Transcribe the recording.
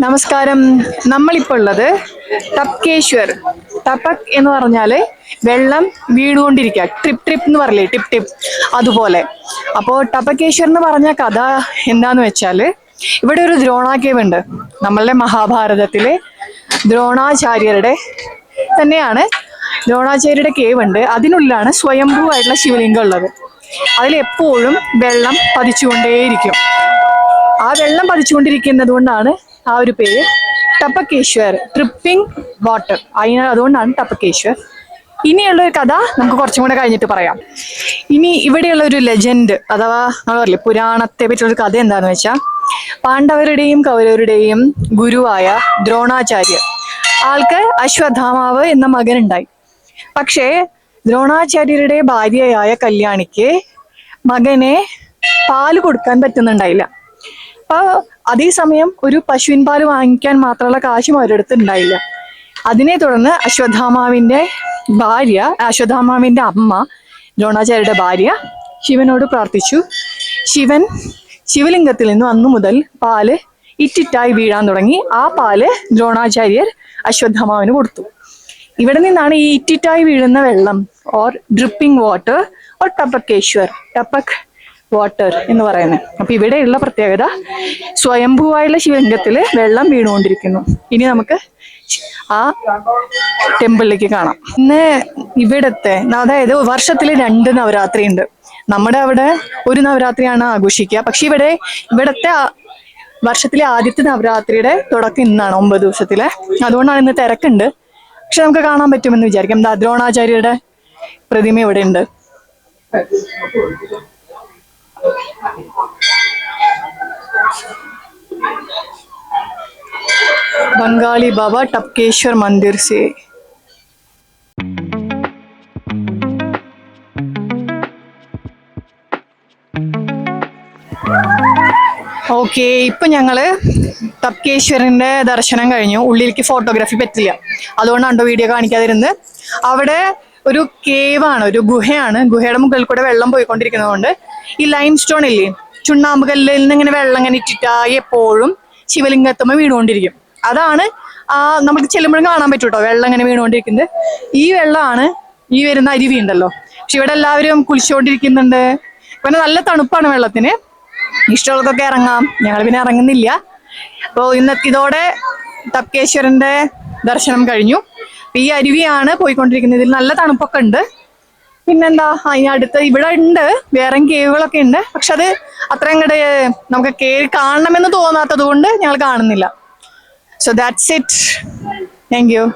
നമസ്കാരം. നമ്മളിപ്പോൾ ഉള്ളത് തപ്കേശ്വർ തപക് എന്ന് പറഞ്ഞാൽ വെള്ളം വീണുകൊണ്ടിരിക്കുക. ട്രിപ്പ് ട്രിപ്പ് എന്ന് പറയില്ലേ? ടിപ്പ് ടിപ്പ് അതുപോലെ. അപ്പോൾ ടപകേശ്വർ എന്ന് പറഞ്ഞ കഥ എന്താന്ന് വെച്ചാൽ ഇവിടെ ഒരു ദ്രോണാകേവ് ഉണ്ട് നമ്മളുടെ മഹാഭാരതത്തിലെ ദ്രോണാചാര്യരുടെ തന്നെയാണ് ദ്രോണാചാര്യരുടെ കേവ് ഉണ്ട് അതിനുള്ളിലാണ് സ്വയംഭൂവായിട്ടുള്ള ശിവലിംഗം ഉള്ളത്. അതിലെപ്പോഴും വെള്ളം പതിച്ചുകൊണ്ടേയിരിക്കും. ആ വെള്ളം പതിച്ചുകൊണ്ടിരിക്കുന്നത് കൊണ്ടാണ് ആ ഒരു പേര് ടപ്പക്കേശ്വർ. Tripping water. അതിന് അതുകൊണ്ടാണ് ടപ്പക്കേശ്വർ. ഇനിയുള്ള ഒരു കഥ നമുക്ക് കുറച്ചും കൂടെ കഴിഞ്ഞിട്ട് പറയാം. ഇനി ഇവിടെയുള്ള ഒരു ലെജൻഡ് അഥവാ നമ്മൾ പറയില്ലേ പുരാണത്തെ പറ്റിയുള്ള കഥ എന്താണെന്ന് വെച്ചാൽ പാണ്ഡവരുടെയും കൗരവരുടെയും ഗുരുവായ ദ്രോണാചാര്യർ. ആൾക്ക് അശ്വത്ഥാമാവ് എന്ന മകനുണ്ടായി. പക്ഷേ ദ്രോണാചാര്യരുടെ ഭാര്യയായ കല്യാണിക്ക് മകനെ പാൽ കൊടുക്കാൻ പറ്റുന്നുണ്ടായില്ല. അപ്പൊ അതേസമയം ഒരു പശുവിൻ പാൽ വാങ്ങിക്കാൻ മാത്രമുള്ള കാശും അവരടുത്ത് ഉണ്ടായില്ല. അതിനെ തുടർന്ന് അശ്വത്ഥാമാവിന്റെ ഭാര്യ അശ്വത്ഥാമാവിന്റെ അമ്മ ദ്രോണാചാര്യരുടെ ഭാര്യ ശിവനോട് പ്രാർത്ഥിച്ചു. ശിവൻ ശിവലിംഗത്തിൽ നിന്നും അന്നു മുതൽ പാൽ ഇറ്റിറ്റായി വീഴാൻ തുടങ്ങി. ആ പാൽ ദ്രോണാചാര്യർ അശ്വത്ഥാമാവിന് കൊടുത്തു. ഇവിടെ നിന്നാണ് ഈ ഇറ്റിറ്റായി വീഴുന്ന വെള്ളം or dripping water or Tapkeshwar tapak water എന്ന് പറയുന്നത്. അപ്പൊ ഇവിടെയുള്ള പ്രത്യേകത സ്വയംഭൂവായുള്ള ശിവലിംഗത്തിൽ വെള്ളം വീണുകൊണ്ടിരിക്കുന്നു. ഇനി നമുക്ക് ആ ടെമ്പിളിലേക്ക് കാണാം. ഇന്ന് ഇവിടത്തെ അതായത് വർഷത്തിൽ രണ്ട് നവരാത്രി ഉണ്ട്. നമ്മുടെ അവിടെ ഒരു നവരാത്രിയാണ് ആഘോഷിക്കുക. പക്ഷെ ഇവിടെ ഇവിടത്തെ വർഷത്തിലെ ആദ്യത്തെ നവരാത്രിയുടെ തുടക്കം ഇന്നാണ് ഒമ്പത് ദിവസത്തിലെ. അതുകൊണ്ടാണ് ഇന്ന് തിരക്കുണ്ട്. പക്ഷെ നമുക്ക് കാണാൻ പറ്റുമെന്ന് വിചാരിക്കാം ദാ ദ്രോണാചാര്യരുടെ പ്രതിമ ഇവിടെ ഉണ്ട് बंगाली बाबा टपकेश्वर मंदिर से ഓക്കെ ഇപ്പൊ ഞങ്ങള് തപ്കേശ്വരന്റെ ദർശനം കഴിഞ്ഞു. ഉള്ളിലേക്ക് ഫോട്ടോഗ്രാഫി പറ്റില്ല. അതുകൊണ്ടാണ്ടോ വീഡിയോ കാണിക്കാതിരുന്നത് അവിടെ ഒരു കേവാണ് ഒരു ഗുഹയാണ്. ഗുഹയുടെ മുകളിൽ കൂടെ വെള്ളം പോയിക്കൊണ്ടിരിക്കുന്നതുകൊണ്ട് ഈ ലൈം സ്റ്റോൺ ഇല്ലേ ചുണ്ണാമ്പ് കല്ലിൽ നിന്ന് ഇങ്ങനെ വെള്ളം ഇങ്ങനെ ഇട്ടിട്ടായി എപ്പോഴും ശിവലിംഗത്തുമ്മ വീണുകൊണ്ടിരിക്കും. അതാണ് ആ നമുക്ക് ചെല്ലുമ്പോഴും കാണാൻ പറ്റും കേട്ടോ വെള്ളം ഇങ്ങനെ വീണുകൊണ്ടിരിക്കുന്നത്. ഈ വെള്ളമാണ് ഈ വരുന്ന അരുവി ഉണ്ടല്ലോ പക്ഷെ ഇവിടെ എല്ലാവരും കുളിച്ചുകൊണ്ടിരിക്കുന്നുണ്ട്. പിന്നെ നല്ല തണുപ്പാണ് വെള്ളത്തിന്. ഇഷ്ടമുള്ളതൊക്കെ ഇറങ്ങാം. ഞങ്ങൾ പിന്നെ ഇറങ്ങുന്നില്ല. അപ്പോൾ ഇന്ന് ഇതോടെ തപ്കേശ്വരന്റെ ദർശനം കഴിഞ്ഞു. ഈ അരുവിയാണ് പോയിക്കൊണ്ടിരിക്കുന്നത്. ഇതിൽ നല്ല തണുപ്പൊക്കെ ഉണ്ട്. പിന്നെന്താ? അതിനടുത്ത് ഇവിടെ ഉണ്ട്. വേറെ കേവുകളൊക്കെ ഉണ്ട്. പക്ഷെ അത് അത്രയും അങ്ങോട്ട് നമുക്ക് കേറി കാണണമെന്ന് തോന്നാത്തത് കൊണ്ട് ഞങ്ങൾ കാണുന്നില്ല. So that's it thank you